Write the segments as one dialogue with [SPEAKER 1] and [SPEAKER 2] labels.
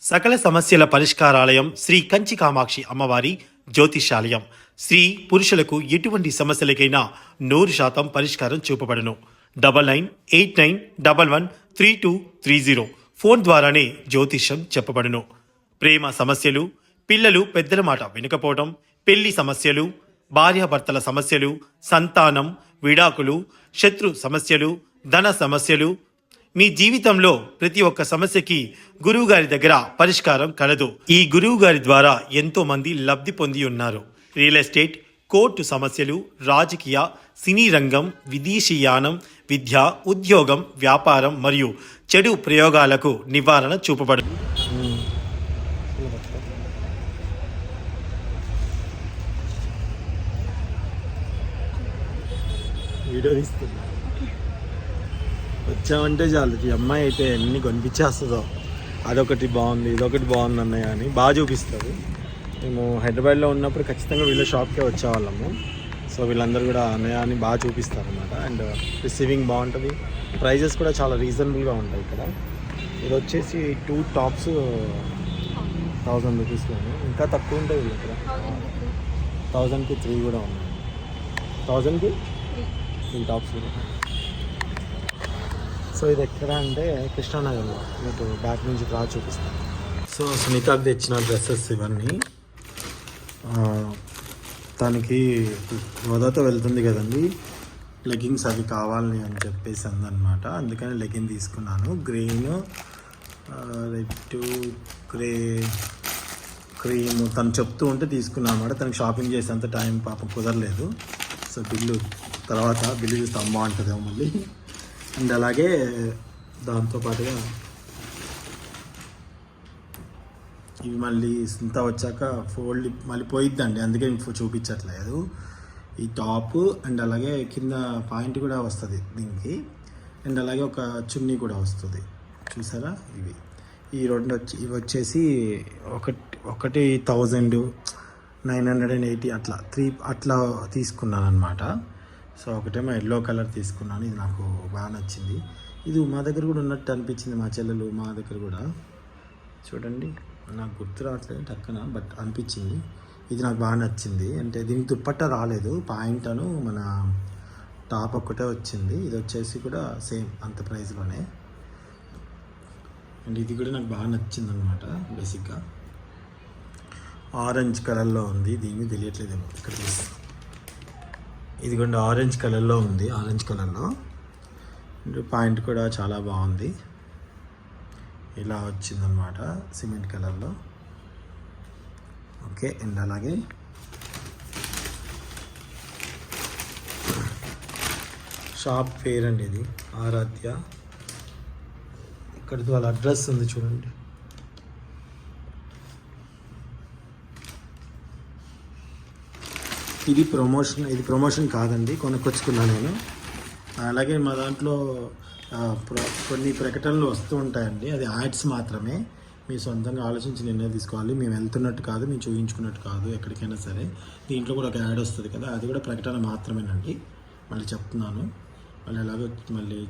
[SPEAKER 1] సకల సమస్యల పరిష్కారాలయం శ్రీ కంచి కామాక్షి అమ్మవారి జ్యోతిషాలయం. స్త్రీ పురుషులకు ఎటువంటి సమస్యలకైనా నూరు శాతం పరిష్కారం చూపబడును. Double nine eight nine double one three two three zero phone ద్వారానే జ్యోతిష్యం చెప్పబడును. ప్రేమ సమస్యలు పిల్లలు పెద్దల మాట వినకపోవడం పెళ్ళి సమస్యలు భార్యాభర్తల సమస్యలు సంతానం విడాకులు శత్రు సమస్యలు ధన సమస్యలు మీ జీవితంలో ప్రతి ఒక్క సమస్యకి గురువు గారి దగ్గర పరిష్కారం కలదు. ఈ గురువు గారి ద్వారా ఎంతో మంది లబ్ధి పొంది ఉన్నారు. రియల్ ఎస్టేట్ కోర్టు సమస్యలు రాజకీయ సినీ రంగం విదేశీయానం విద్య ఉద్యోగం వ్యాపారం మరియు చెడు ప్రయోగాలకు నివారణ చూపబడు వీడియో వచ్చామంటే చాలు. ఈ అమ్మాయి అయితే ఎన్ని కొనిపించేస్తుందో. అదొకటి బాగుంది ఇదొకటి బాగుంది అన్నయ్య అని బాగా చూపిస్తుంది. మేము హైదరాబాద్లో ఉన్నప్పుడు ఖచ్చితంగా వీళ్ళ షాప్కే వచ్చేవాళ్ళము. సో వీళ్ళందరూ కూడా అన్నయ్య అని బాగా చూపిస్తారు అనమాట అండ్ రిసీవింగ్ బాగుంటుంది. ప్రైజెస్ కూడా చాలా రీజనబుల్గా ఉంటాయి ఇక్కడ. ఇది వచ్చేసి టూ టాప్స్ థౌజండ్ రూపీస్లోనే ఇంకా తక్కువ ఉంటాయి వీళ్ళ ఇక్కడ థౌజండ్కి త్రీ కూడా ఉన్నాయి. థౌజండ్కి? త్రీ టాప్స్ కూడా. సో ఇది ఎక్కడ అంటే కృష్ణానగర్లో. మీకు బ్యాక్ నుంచి రా చూపిస్తాను. సో సునీతాకి తెచ్చిన డ్రెస్సెస్ ఇవన్నీ తనకి హోదాతో వెళ్తుంది కదండి. లెగ్గింగ్స్ అవి కావాలని అని చెప్పేసి అందనమాట. అందుకని లెగ్గింగ్ తీసుకున్నాను. గ్రీన్ రెడ్ గ్రే క్రీమ్ తను చెప్తూ ఉంటే తీసుకున్నాను అనమాట తనకి షాపింగ్ చేసేంత టైం పాపం కుదరలేదు. సో బిల్లు తర్వాత బిల్లు చూస్తే అమ్మ అంటుందేమో మళ్ళీ. అండ్ అలాగే దాంతో పాటుగా ఇవి మళ్ళీ ఇంత వచ్చాక ఫోల్డ్ మళ్ళీ పోయిద్దండి. అందుకే మీకు చూపించట్లేదు. ఈ టాప్ అండ్ అలాగే కింద పాయింట్ కూడా వస్తుంది దీనికి. అండ్ అలాగే ఒక చున్నీ కూడా వస్తుంది. చూసారా? ఇవి. ఈ రెండు వచ్చి ఇవి వచ్చేసి ఒకటి ఒకటి thousand nine hundred and eighty అట్లా త్రీ అట్లా తీసుకున్నాను అనమాట సో ఒకటేమో ఎల్లో కలర్ తీసుకున్నాను. ఇది నాకు బాగా నచ్చింది. ఇది మా దగ్గర కూడా ఉన్నట్టు అనిపించింది మా చెల్లెలు మా దగ్గర కూడా. చూడండి నాకు గుర్తు రావట్లేదు టక్కన బట్ అనిపించింది. ఇది నాకు బాగా నచ్చింది. అంటే దీనికి దుప్పట్ట రాలేదు. పాయింట్ అను మన టాప్ ఒక్కటే వచ్చింది. ఇది వచ్చేసి కూడా సేమ్ అంత ప్రైస్లోనే అండ్ ఇది కూడా నాకు బాగా నచ్చింది అనమాట బేసిక్గా. ఆరెంజ్ కలర్లో ఉంది. దీన్ని తెలియట్లేదేమో. ఇక్కడ చూసి ఇదిగోండి ఆరెంజ్ కలర్లో ఉంది ఆరెంజ్ కలర్లో పాయింట్ కూడా చాలా బాగుంది. ఇలా వచ్చిందనమాట సిమెంట్ కలర్లో ఓకే అండ్ అలాగే. షాప్ పేరు అండి ఇది ఆరాధ్య. ఇక్కడ వాళ్ళ అడ్రస్ ఉంది చూడండి. ఇది ప్రమోషన్ ఇది ప్రమోషన్ కాదండి కొనుక్కొచ్చుకున్నాను నేను. అలాగే మా దాంట్లో ప్ర- కొన్ని ప్రకటనలు వస్తూ ఉంటాయండి. అది యాడ్స్ మాత్రమే. మీ సొంతంగా ఆలోచించి నిర్ణయం తీసుకోవాలి. మేము వెళ్తున్నట్టు కాదు మేము చూపించుకున్నట్టు కాదు ఎక్కడికైనా సరే. దీంట్లో కూడా ఒక యాడ్ వస్తుంది కదా అది కూడా ప్రకటన మాత్రమేనండి. మళ్ళీ చెప్తున్నాను. మళ్ళీ ఎలాగో మళ్ళీ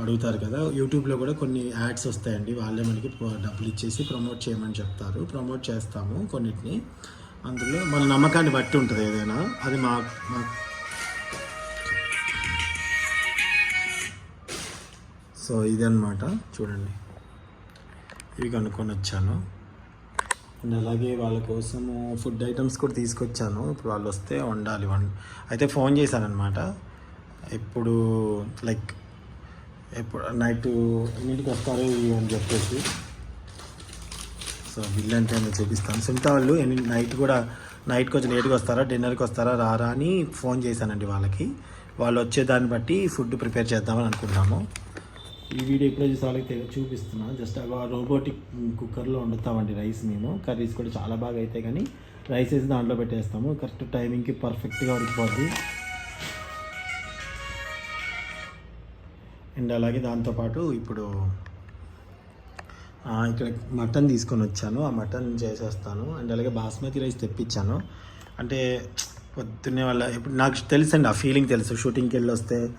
[SPEAKER 1] అడుగుతారు కదా. యూట్యూబ్లో కూడా కొన్ని యాడ్స్ వస్తాయండి. వాళ్ళే మనకి డబ్బులు ఇచ్చేసి ప్రమోట్ చేయమని చెప్తారు. ప్రమోట్ చేస్తాము కొన్నిటిని. అందులో మన నమ్మకాన్ని బట్టి ఉంటుంది ఏదైనా. అది మా మా సో ఇదన్నమాట. చూడండి. ఇవి కనుక్కొని వచ్చాను. అండ్ అలాగే వాళ్ళ కోసము ఫుడ్ ఐటమ్స్ కూడా తీసుకొచ్చాను. ఇప్పుడు వాళ్ళు వస్తే వండాలి. వన్ అయితే ఫోన్ చేశానమాట ఇప్పుడు లైక్ ఎప్పుడు నైట్ ఎన్నింటికి వస్తారు ఇవి అని చెప్పేసి. సో బిల్ అంటే నేను చూపిస్తాను సుమిత వాళ్ళు నైట్ కూడా నైట్ కొంచెం లేట్గా వస్తారా డిన్నర్కి వస్తారా రారా అని ఫోన్ చేశానండి వాళ్ళకి. వాళ్ళు వచ్చే దాన్ని బట్టి ఫుడ్ ప్రిపేర్ చేద్దామని అనుకుంటున్నాము. ఈ వీడియో ఎప్పుడో చూసి వాళ్ళకి తె- చూపిస్తున్నా. జస్ట్ అలా రోబోటిక్ కుక్కర్లో వండుతామండి రైస్ మేము. కర్రీస్ కూడా చాలా బాగా అవుతాయి కానీ రైస్ వేసి దాంట్లో పెట్టేస్తాము. కరెక్ట్ టైమింగ్కి పర్ఫెక్ట్గా ఉడికిపోద్ది. అండ్ అలాగే దాంతోపాటు ఇప్పుడు ఇక్కడ మటన్ తీసుకొని వచ్చాను. ఆ మటన్ చేసేస్తాను. అండ్ అలాగే బాస్మతి రైస్ తెప్పించాను. అంటే పొద్దున్నే వాళ్ళ ఇప్పుడు నాకు తెలుసండి ఆ ఫీలింగ్ తెలుసు. షూటింగ్కి వెళ్ళి వస్తే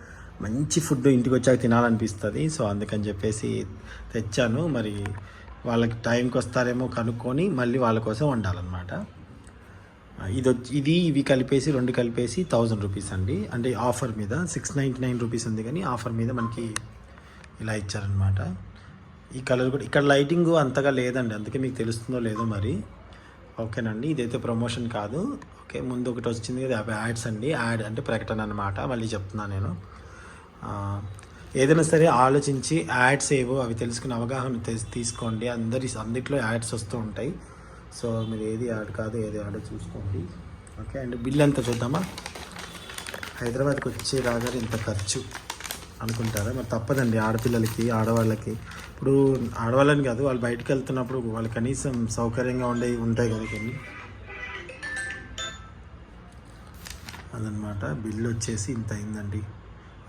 [SPEAKER 1] మంచి ఫుడ్ ఇంటికి వచ్చాక తినాలనిపిస్తుంది. సో అందుకని చెప్పేసి తెచ్చాను. మరి వాళ్ళకి టైంకి వస్తారేమో కనుక్కొని మళ్ళీ వాళ్ళ కోసం వండాలన్నమాట. ఇది వచ్చి ఇది ఇవి కలిపేసి రెండు కలిపేసి థౌజండ్ రూపీస్ అండి. అంటే ఆఫర్ మీద సిక్స్ నైంటీ నైన్ రూపీస్ ఉంది కానీ ఆఫర్ మీద మనకి ఇలా ఇచ్చారనమాట ఈ కలర్ కూడా ఇక్కడ లైటింగ్ అంతగా లేదండి అందుకే మీకు తెలుస్తుందో లేదో మరి. ఓకేనండి ఇదైతే ప్రమోషన్ కాదు. ఓకే ముందు ఒకటి వచ్చింది కదా అవి యాడ్స్ అండి. యాడ్ అంటే ప్రకటన అనమాట మళ్ళీ చెప్తున్నాను నేను. ఏదైనా సరే ఆలోచించి యాడ్స్ ఏవో అవి తెలుసుకుని అవగాహన తీసుకోండి. అందరి అన్నిట్లో యాడ్స్ వస్తూ ఉంటాయి. సో మీరు ఏది యాడ్ కాదు ఏది యాడ్ చూసుకోండి. ఓకే అండ్ బిల్ ఎంత చూద్దామా? హైదరాబాద్కి వచ్చే రాగారు ఇంత ఖర్చు. అనుకుంటారా? మరి తప్పదండి ఆడపిల్లలకి ఆడవాళ్ళకి. ఇప్పుడు ఆడవాళ్ళని కాదు వాళ్ళు బయటకు వెళ్తున్నప్పుడు వాళ్ళు కనీసం సౌకర్యంగా ఉండే ఉంటాయి కదా కొన్ని. అదనమాట. బిల్లు వచ్చేసి ఇంత అయిందండి.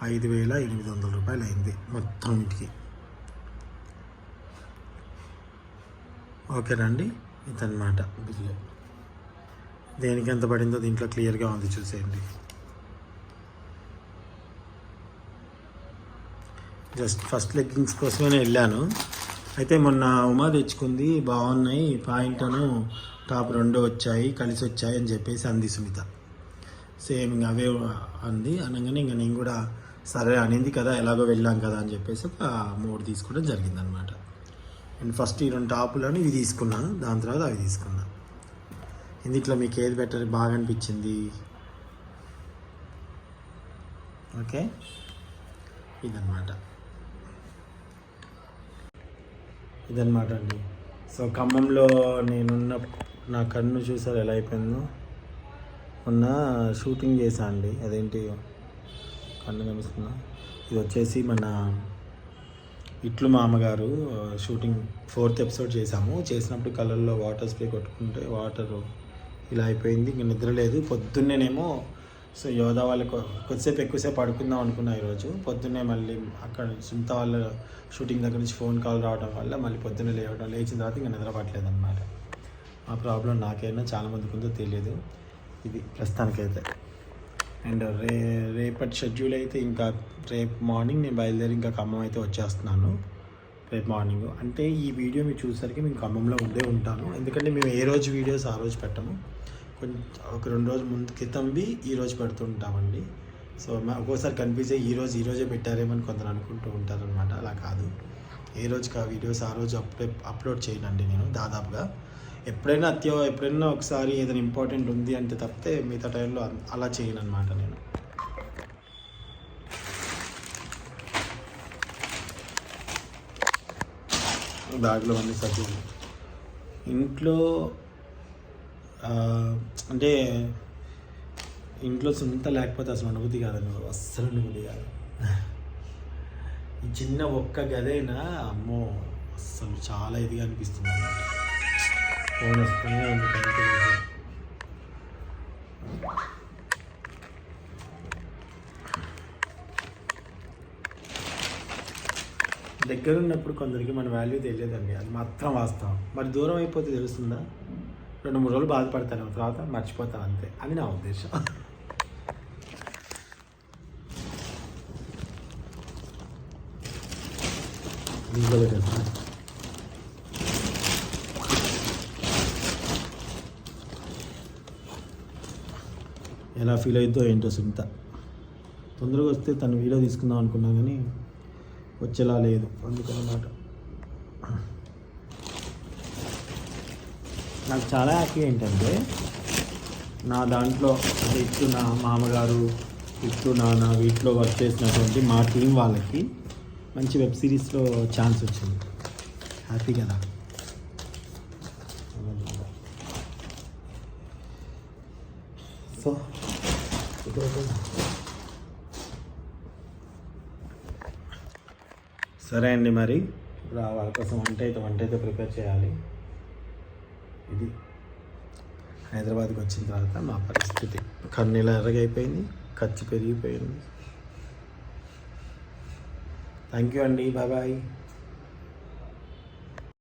[SPEAKER 1] ఐదు వేల ఎనిమిది వందల రూపాయలు అయింది మొత్తం ఇంటికి. ఓకేనండి ఇదన్నమాట బిల్లు. దేనికి ఎంత పడిందో దీంట్లో క్లియర్గా ఉంది చూసేయండి. జస్ట్ ఫస్ట్ లెగ్గింగ్స్ కోసమే వెళ్ళాను. అయితే మొన్న ఉమా తెచ్చుకుంది బాగున్నాయి పాయింట్ టాప్ రెండు వచ్చాయి కలిసి వచ్చాయి అని చెప్పేసి అంది సునీత. సేమ్ ఇంకా అవే అంది. అనగానే ఇంకా నేను కూడా సరే అనింది కదా ఎలాగో వెళ్ళాం కదా అని చెప్పేసి ఒక మూడు తీసుకోవడం జరిగిందనమాట. అండ్ ఫస్ట్ ఈ రెండు టాపులను ఇవి తీసుకున్నాను దాని తర్వాత అవి తీసుకున్నాను ఇందుట్లో మీకు ఏది బెటర్? బాగా అనిపించింది? ఓకే? ఇదన్నమాట ఇదన్నమాట అండి. సో ఖమ్మంలో నేనున్న నా కన్ను చూసారు ఎలా అయిపోయిందో? మొన్న షూటింగ్ చేశా అండి. అదేంటి? కన్ను కనిపిస్తుందా? ఇది వచ్చేసి మన ఇట్లు మామగారు షూటింగ్ ఫోర్త్ ఎపిసోడ్ చేసాము చేసినప్పుడు కళ్ళల్లో వాటర్ స్ప్రే కొట్టుకుంటే వాటర్ ఇలా అయిపోయింది. ఇంక నిద్ర లేదు. పొద్దున్నేనేమో సో యోధ వాళ్ళు కొద్దిసేపు ఎక్కువసేపు పడుకుందాం అనుకున్నా ఈరోజు. పొద్దున్నే మళ్ళీ అక్కడ సుంత వాళ్ళ షూటింగ్ దగ్గర నుంచి ఫోన్ కాల్ రావడం వల్ల మళ్ళీ పొద్దున్నే లేవడం లేచిన తర్వాత ఇంకా నిద్ర పట్టలేదు అనమాట ఆ ప్రాబ్లం నాకైనా చాలామందికి ఉందో తెలియదు ఇది ప్రస్తుతానికైతే. అండ్ రే రేపటి షెడ్యూల్ అయితే ఇంకా రేపు మార్నింగ్ నేను బయలుదేరి ఇంకా ఖమ్మం అయితే వచ్చేస్తున్నాను. రేపు మార్నింగ్. అంటే ఈ వీడియో మీరు చూసరికి మేము ఖమ్మంలో ఉండే ఉంటాను. ఎందుకంటే మేము ఏ రోజు వీడియోస్ ఆ రోజు పెట్టము. కొంచెం ఒక రెండు రోజుల ముందు క్రితంవి ఈరోజు పెడుతుంటామండి. సో మా ఒక్కోసారి కన్ఫ్యూజ్ అయ్యి ఈరోజు ఈరోజే పెట్టారేమని కొందరు అనుకుంటూ ఉంటారనమాట అలా కాదు. ఏ రోజుకి ఆ వీడియోస్ ఆ రోజు అప్డే అప్లోడ్ చేయనండి నేను దాదాపుగా. ఎప్పుడైనా అత్యవ ఎప్పుడైనా ఒకసారి ఏదైనా ఇంపార్టెంట్ ఉంది అంటే తప్పితే మిగతా టైంలో అలా చేయను అనమాట నేను. బ్యాగ్లో అన్ని సర్దులు ఇంట్లో అంటే ఇంట్లో సుంత లేకపోతే అసలు అనుభూతి కాదండి అస్సలు అనుభూతి కాదు. ఈ చిన్న ఒక్క గదైనా? అమ్మో అస్సలు చాలా ఇదిగా అనిపిస్తుంది అన్నమాట. ఫోన్ వస్తూనే ఉంది దగ్గర ఉన్నప్పుడు కొందరికి మన వాల్యూ తెలియదండి అది మాత్రం వాస్తవం. మరి దూరం అయిపోతే తెలుస్తుందా? రెండు మూడు రోజులు బాధపడతాను తర్వాత మర్చిపోతాను అంతే. అని నా ఉద్దేశం. దీంట్లో ఎలా ఫీల్ అవుతుందో ఏంటో సుమిత తొందరగా వస్తే తను వీడియో తీసుకుందాం అనుకున్నా కానీ వచ్చేలా లేదు. అందుకనమాట నాకు చాలా హ్యాపీ ఏంటంటే నా దాంట్లో అంటే నా మామగారు ఇప్పుడు నా నా వీటిలో వర్క్ చేసినటువంటి మా టీం వాళ్ళకి మంచి వెబ్ సిరీస్లో ఛాన్స్ వచ్చింది. హ్యాపీ కదా? సో సరే అండి మరి. ఇప్పుడు ఆ వాళ్ళ కోసం వంట అయితే వంట అయితే ప్రిపేర్ చేయాలి. ఇది. హైదరాబాద్కి వచ్చిన తర్వాత మా పరిస్థితి. కన్నీళ్ళ ఎర్రగైపోయింది ఖర్చు పెరిగిపోయింది. థ్యాంక్ యూ అండి బాబాయ్